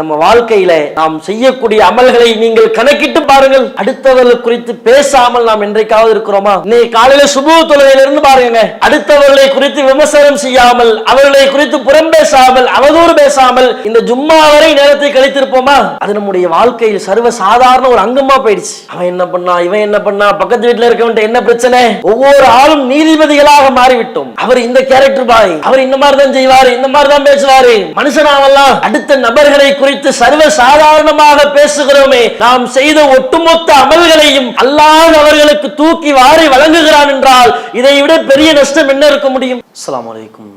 நம்ம வாழ்க்கையில நாம் செய்யக்கூடிய அமல்களை நீங்கள் கணக்கிட்டு பாருங்கள். அடுத்தவர்கள் குறித்து பேசாமல் நாம் என்றைக்காவது இருக்கிறோமா? இன்னைக்கு காலையில சுபு தொழுகையில இருந்து பாருங்க. அடுத்தவர்களை குறித்து விமர்சனம் செய்யாமல் அவர்களை குறித்து புறம் பேசாமல் அவதூறு பேசாமல் இந்த ஜும்மா வரை நேரத்தை கழித்திருப்போமா? அது நம்முடைய வாழ்க்கையில் சர்வ சாதாரண ஒரு அங்கமா போயிடுச்சு. அவன் என்ன பண்ணா இவன் என்ன பண்ணா பக்கத்து வீட்டுல இருக்கவன் என்ன பிரச்சனை? ஒவ்வொரு ஆளும் நீதிபதிகளாக மாறிவிட்டோம். அவர் இந்த கேரக்டர் பாய் அவர் இந்த மாதிரி தான் செய்வாரு இந்த மாதிரி தான் பேசுவாரு. மனுஷனாவெல்லாம் அடுத்த நபர்களை குறித்து சர்வ சாதாரணமாக பேசுகிறோமே நாம் செய்த ஒட்டுமொத்த அமல்களையும் அல்லாஹ் அவர்களுக்கு தூக்கி வாரி வழங்குகிறான் என்றால் இதை விட பெரிய நஷ்டம் என்ன இருக்க முடியும்? அஸ்ஸலாமு அலைக்கும்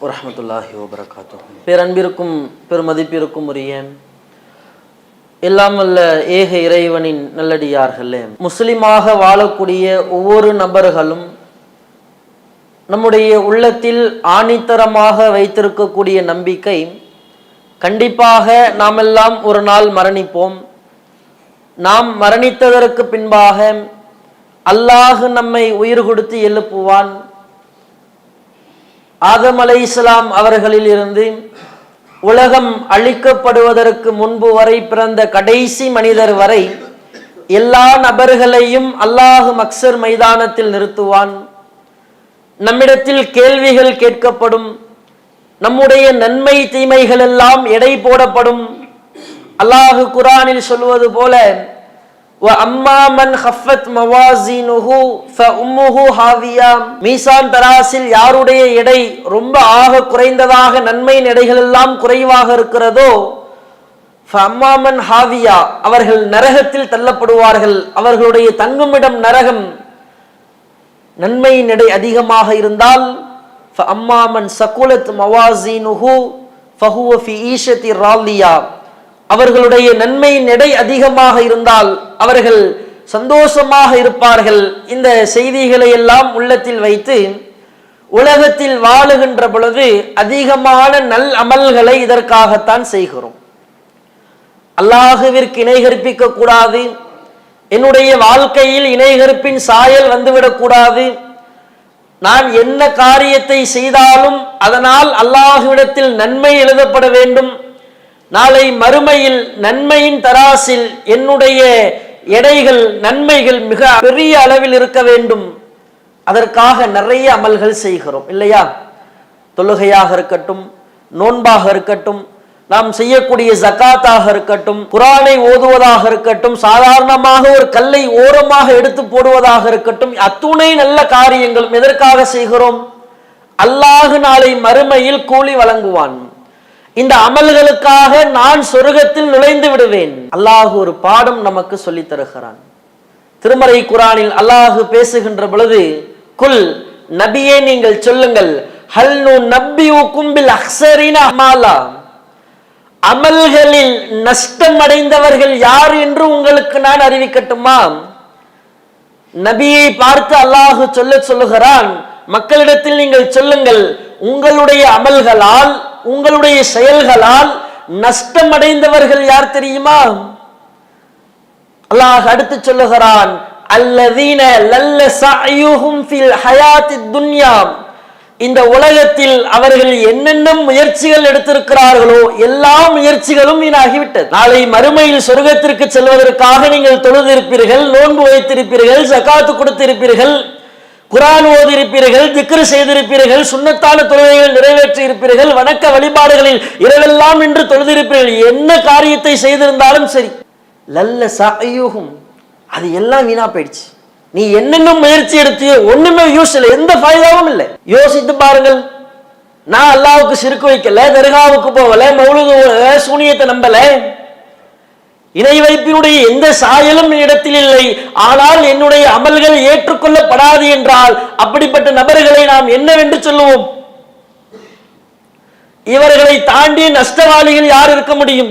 வரஹ்மத்துல்லாஹி வபரகாத்துஹு. பேரன்பிற்கும் பெருமதிப்பிற்கும் உரிய எல்லாம் வல்ல ஏக இறைவனின் நல்லடியார்களே முஸ்லிமாக வாழக்கூடிய ஒவ்வொரு நபர்களும் நம்முடைய உள்ளத்தில் ஆணித்தரமாக வைத்திருக்கக்கூடிய நம்பிக்கை கண்டிப்பாக நாமெல்லாம் ஒரு நாள் மரணிப்போம். நாம் மரணித்ததற்கு பின்பாக அல்லாஹு நம்மை உயிர் கொடுத்து எழுப்புவான். ஆதம் அலை இஸ்லாம் அவர்களில் இருந்து உலகம் அழிக்கப்படுவதற்கு முன்பு வரை பிறந்த கடைசி மனிதர் வரை எல்லா நபர்களையும் அல்லாஹ் மக்சர் மைதானத்தில் நிறுத்துவான். நம்மிடத்தில் கேள்விகள் கேட்கப்படும். நம்முடைய நன்மை தீமைகள் எல்லாம் எடை போடப்படும். அல்லாஹு குரானில் சொல்வது போல ஹஃபத் ஹாவியா. மீசான் தராசில் யாருடைய எடை ரொம்ப ஆக குறைந்ததாக நன்மை எடைகள் எல்லாம் குறைவாக இருக்கிறதோ ஃபம்மாமன் ஹாவியா. அவர்கள் நரகத்தில் தள்ளப்படுவார்கள். அவர்களுடைய தங்குமிடம் நரகம் நன்மை நடை அதிகமாக இருந்தால் அம்மாமன் சகுலத் மவாசினுஹு ஃபஹுவ ஃபி ஈஷதி ராலியா அவர்களுடைய நன்மையின் எடை அதிகமாக இருந்தால் அவர்கள் சந்தோஷமாக இருப்பார்கள். இந்த செய்திகளை எல்லாம் உள்ளத்தில் வைத்து உலகத்தில் வாழுகின்ற பொழுது அதிகமான நல் அமல்களை இதற்காகத்தான் செய்கிறோம். அல்லாஹுவிற்கு இணை கற்பிக்க கூடாது என்னுடைய வாழ்க்கையில் இணைகற்பின் சாயல் வந்துவிடக்கூடாது. நான் என்ன காரியத்தை செய்தாலும் அதனால் அல்லாஹுவிடத்தில் நன்மை எழுதப்பட வேண்டும். நாளை மறுமையில் நன்மையின் தராசில் என்னுடைய எடைகள் நன்மைகள் மிக பெரிய அளவில் இருக்க வேண்டும். அதற்காக நிறைய அமல்கள் செய்கிறோம் இல்லையா? தொழுகையாக இருக்கட்டும் நோன்பாக இருக்கட்டும் நாம் செய்யக்கூடிய ஜக்காத்தாக இருக்கட்டும் குரானை ஓதுவதாக இருக்கட்டும் சாதாரணமாக ஒரு கல்லை ஓரமாக எடுத்து போடுவதாக இருக்கட்டும் அத்துணை நல்ல காரியங்களும் எதற்காக செய்கிறோம்? அல்லாஹு நாளை மறுமையில் கூலி வழங்குவான். இந்த அமல்களுக்காக நான் சொர்க்கத்தில் நுழைந்து விடுவேன். அல்லாஹு ஒரு பாடம் நமக்கு சொல்லி தருகிறான். திருமறை குரானில் அல்லாஹு பேசுகின்ற பொழுது குல் நபியே நீங்கள் சொல்லுங்கள் ஹல் நு நபி கும்பில் அக்சரின் அமாலா அமல்களில் நஷ்டம் அடைந்தவர்கள் யார் என்று உங்களுக்கு நான் அறிவிக்கட்டுமா? நபியை பார்த்து அல்லாஹு சொல்ல சொல்லுகிறான் மக்களிடத்தில் நீங்கள் சொல்லுங்கள் உங்களுடைய அமல்களால் உங்களுடைய செயல்களால் நஷ்டம் அடைந்தவர்கள் யார் தெரியுமா? அல்லாஹ் அடுத்து சொல்லுகிறான் அல்லதீன லல்ல சஅயுஹும் ஃபில் ஹயாத்தி துன்யா இந்த உலகத்தில் அவர்கள் என்னென்ன முயற்சிகள் எடுத்திருக்கிறார்களோ எல்லா முயற்சிகளும் வீணாகிவிட்டது. நாளை மறுமையில் சொர்க்கத்திற்கு செல்வதற்காக நீங்கள் தொழுதிருப்பீர்கள் நோன்பு வைத்திருப்பீர்கள் ஜகாத்து கொடுத்திருப்பீர்கள் குரான் ஓதிருப்பீர்கள் திக்ரு செய்திருப்பீர்கள் சுண்ணத்தான தொழுகைகள் நிறைவேற்றி இருப்பீர்கள் வணக்க வழிபாடுகளில் இரவெல்லாம் என்று தொழுதிருப்பீர்கள். என்ன காரியத்தை செய்திருந்தாலும் சரி. லல்ல சாயுகும் அது எல்லாம் வீணா போயிடுச்சு. நீ என்னென்ன முயற்சி எடுத்தியோ ஒண்ணுமே யூஸ் இல்லை எந்த ஃபைதாவும் இல்லை. யோசித்து பாருங்கள். நான் அல்லாவுக்கு சிறுக்கு வைக்கல தர்காவுக்கு போகல மௌலுது சூனியத்தை நம்பல. இணை வைப்பினுடைய எந்த சாயலும் இடத்தில் இல்லை. ஆனால் என்னுடைய அமல்கள் ஏற்றுக்கொள்ளப்படாது என்றால் அப்படிப்பட்ட நபர்களை நாம் என்னவென்று சொல்லுவோம்? இவர்களை தாண்டி நஷ்டவாளிகள் யார் இருக்க முடியும்?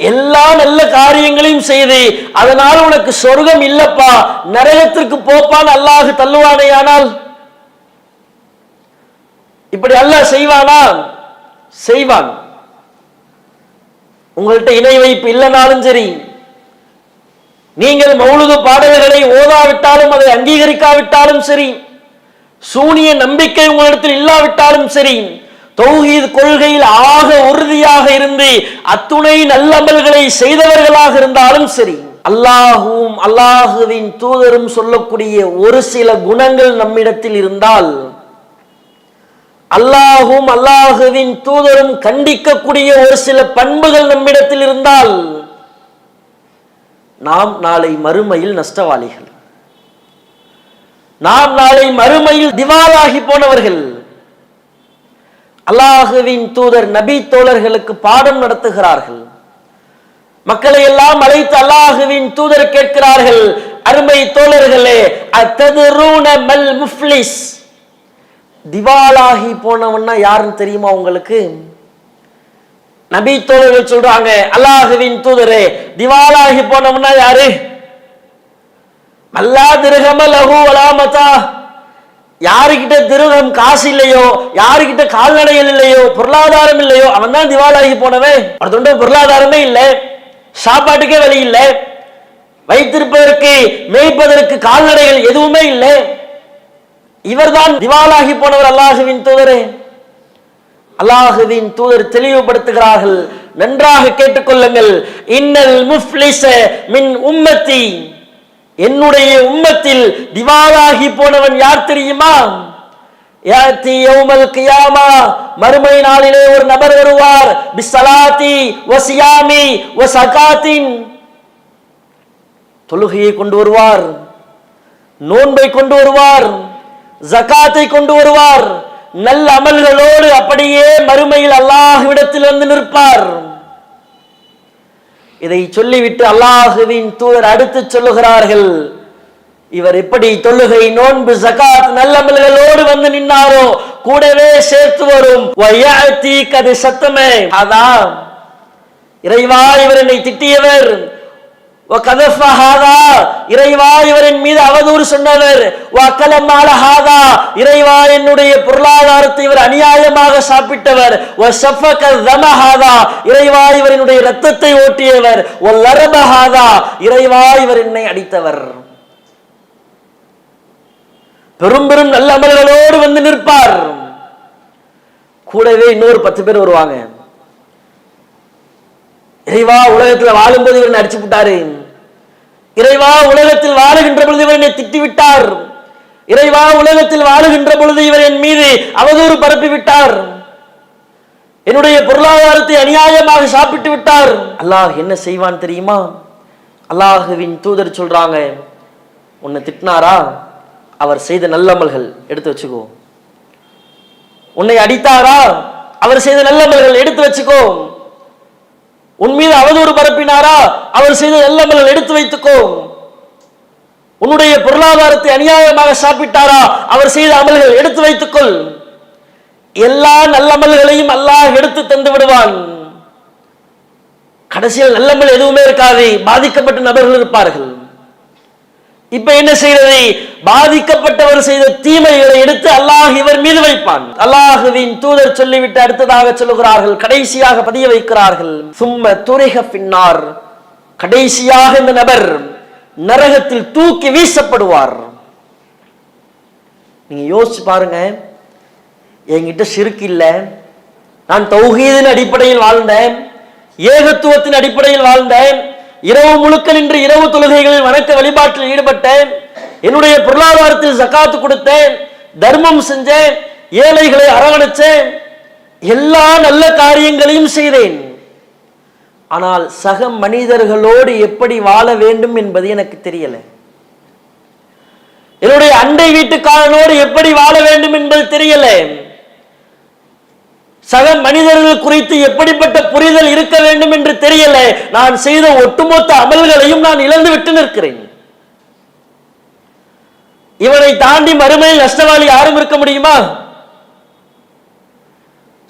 எல்லா நல்ல காரியங்களையும் செய்து. அதனால் உனக்கு சொர்க்கம் இல்லப்பா. நரகத்திற்கு போப்பான் அல்லாஹு தள்ளுவானே ஆனால். இப்படி அல்லாஹ் செய்வானா? செய்வான். உங்கள்கிட்ட இணை வைப்பு இல்லைனாலும் சரி. நீங்கள் மௌலுது பாடல்களை ஓதாவிட்டாலும் அதை அங்கீகரிக்காவிட்டாலும் சரி. சூனிய நம்பிக்கை உங்களிடத்தில் இல்லாவிட்டாலும் சரி. தௌஹீத் கொள்கையில் ஆக உறுதியாக இருந்து அத்துணை நல்லமல்களை செய்தவர்களாக இருந்தாலும் சரி அல்லாஹுவும் அல்லாஹுவின் தூதரும் சொல்லக்கூடிய ஒரு சில குணங்கள் நம்மிடத்தில் இருந்தால் அல்லாஹும் அல்லாஹுவின் தூதரும் கண்டிக்கக்கூடிய ஒரு சில பண்புகள் நம்மிடத்தில் இருந்தால் நாம் நாளை மறுமையில் நஷ்டவாளிகள். நாம் நாளை மறுமையில் திவாலாகி போனவர்கள். அல்லாஹுவின் தூதர் நபி தோழர்களுக்கு பாடம் நடத்துகிறார்கள். மக்களை எல்லாம் அழைத்து அல்லாஹுவின் தூதர் கேட்கிறார்கள் அருமை தோழர்களே அத்ததுரூன மல் முஃப்லிஸ்? திவாலாகி போனவன்னா யாருன்னு தெரியுமா உங்களுக்கு? நபி தோழர்கள் சொல்றாங்க அல்லாஹுவின் தூதரே திவாலாகி போனவன்னா யாரு? மல்லா திருகம லகு வலாமதா யாருக்கிட்ட திருகம் காசு இல்லையோ யாருக்கிட்ட கால்நடைகள் இல்லையோ பொருளாதாரம் இல்லையோ அவன் தான் திவாலாகி போனவன். அடுத்த பொருளாதாரமே இல்லை. சாப்பாட்டுக்கே வழி இல்லை. வைத்திருப்பதற்கு மேய்ப்பதற்கு கால்நடைகள் எதுவுமே இல்லை. இவர்தான் திவாலாகி போனவர் அல்லாஹுவின் தூதரே. அல்லாஹுவின் தூதர் தெளிவுபடுத்துகிறார்கள். நன்றாக கேட்டுக்கொள்ளுங்கள். இன்னல் முஃப்லிச மின் உம்மத்தி என்னுடைய உம்மத்தில் திவாலாகி போனவன் யார் தெரியுமா? மறுமை நாளிலே ஒரு நபர் வருவார். பிஸ்ஸலாத்தி வசியாமி வசகாத்தின் தொழுகையை கொண்டு வருவார். நோன்பை கொண்டு வருவார். ஜகாத்தை கொண்டு வருவார். நல்ல அமல்களோடு அப்படியே மறுமையில் அல்லாஹ்விடத்தில் வந்து நிற்பார். இதை சொல்லிவிட்டு அல்லாஹுவின் தூதர் அடுத்து சொல்லுகிறார்கள். இவர் எப்படி தொழுகை நோன்பு ஜகாத் நல்லமல்களோடு வந்து நின்னாரோ கூடவே சேர்த்து வரும். வயத்தி கது சத்தமே. அதான். இறைவா இவர் என்னை திட்டியவர். இறைவா இவரின் மீது அவதூறு சொன்னவர். இறைவா என்னுடைய பொருளாதாரத்தை இவர் அநியாயமாக சாப்பிட்டவர். இறைவா இவரினுடைய ரத்தத்தை ஓட்டியவர். லரபஹாதா இறைவா இவர் என்னை அடித்தவர். பெரும் பெரும் நல்ல அமல்களோடு வந்து நிற்பார். கூடவே இன்னொரு பத்து பேர் வருவாங்க. இறைவா உலகத்தில் வாழும்போது இவரை அடிச்சு விட்டாரு இறைவா உலகத்தில் வாழுகின்ற பொழுது இவர் என்னை திட்டிவிட்டார். இறைவா உலகத்தில் வாழுகின்ற பொழுது இவர் என் மீது அவதூறு பரப்பி விட்டார். என்னுடைய பொருளாதாரத்தை அநியாயமாக சாப்பிட்டு விட்டார். அல்லாஹ் என்ன செய்வான் தெரியுமா? அல்லாஹுவின் தூதர் சொல்றாங்க உன்னை திட்டினாரா? அவர் செய்த நல்லமல்கள் எடுத்து வச்சுக்கோ. உன்னை அடித்தாரா? அவர் செய்த நல்லமல்கள் எடுத்து வச்சுக்கோ. உன் மீது அவதூறு பரப்பினாரா? அவர் செய்த எல்லாம் எடுத்து வைத்துக்கோ. உன்னுடைய பொருளாதாரத்தை அநியாயமாக சாப்பிட்டாரா? அவர் செய்த அமல்கள் எடுத்து வைத்துக்கொள். எல்லா நல்லமல்களையும் அல்லாஹ் எடுத்து தந்து விடுவான். கடைசியில் நல்லமல் எதுவுமே இருக்காது. பாதிக்கப்பட்ட நபர்கள் இருப்பார்கள். இப்ப என்ன செய்யறது? பாதிக்கப்பட்டவர் செய்த தீமைகளை எடுத்து அல்லாஹ் இவர் மீது வைப்பான். அல்லாஹுவின் தூதர் சொல்லிவிட்டு அடுத்ததாக சொல்லுகிறார்கள். கடைசியாக பதிய வைக்கிறார்கள். சும்ம துரைக பின்னார் கடைசியாக இந்த நபர் நரகத்தில் தூக்கி வீசப்படுவார். நீங்க யோசிச்சு பாருங்க. என்கிட்ட சிறுக்கு இல்லை. நான் தௌஹீதின் அடிப்படையில் வாழ்ந்தேன். ஏகத்துவத்தின் அடிப்படையில் வாழ்ந்தேன். இரவு முழுக்க நின்று இரவு தொழுகைகளில் வணக்க வழிபாட்டில் ஈடுபட்டேன். என்னுடைய பொருளாதாரத்தில் சக்காத்து கொடுத்தேன். தர்மம் செஞ்சேன். ஏழைகளை அரவணைச்சேன். எல்லா நல்ல காரியங்களையும் செய்தேன். ஆனால் சக மனிதர்களோடு எப்படி வாழ வேண்டும் என்பது எனக்கு தெரியல. என்னுடைய அண்டை வீட்டுக்காரனோடு எப்படி வாழ வேண்டும் என்பது தெரியல. சக மனிதர்கள் குறித்து எப்படிப்பட்ட புரிதல் இருக்க வேண்டும் என்று தெரியல. நான் செய்த ஒட்டுமொத்த அமல்களையும் நான் இழந்து விட்டு நிற்கிறேன். இவனை தாண்டி மறுமையில் நஷ்டவாளி யாரும் இருக்க முடியுமா?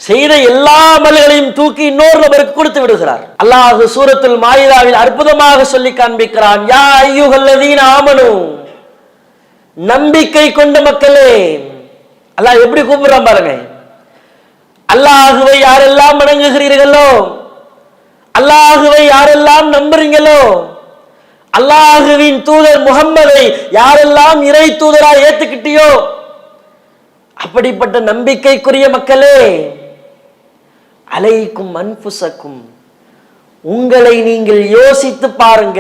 செய்த எல்லா அமல்களையும் தூக்கி இன்னொரு நபருக்கு கொடுத்து விடுகிறார். அல்லாஹ் சூரத்துல் மாயிதாவில் அற்புதமாக சொல்லி காண்பிக்கிறான் யா ஐயுகல்லதீன் ஆமனு நம்பிக்கை கொண்ட மக்களே. அல்லாஹ் எப்படி கூப்பிடுறான் பாருங்க. அல்லாஹுவை யாரெல்லாம் வணங்குகிறீர்களோ? அல்லாஹுவை யாரெல்லாம் நம்புறீங்களோ? அல்லாஹுவின் தூதர் முகம்மதை யாரெல்லாம் இறை தூதரா ஏத்துக்கிட்டியோ? அப்படிப்பட்ட நம்பிக்கைக்குரிய மக்களே அலைக்கும் அன்புசக்கும் உங்களை நீங்கள் யோசித்து பாருங்க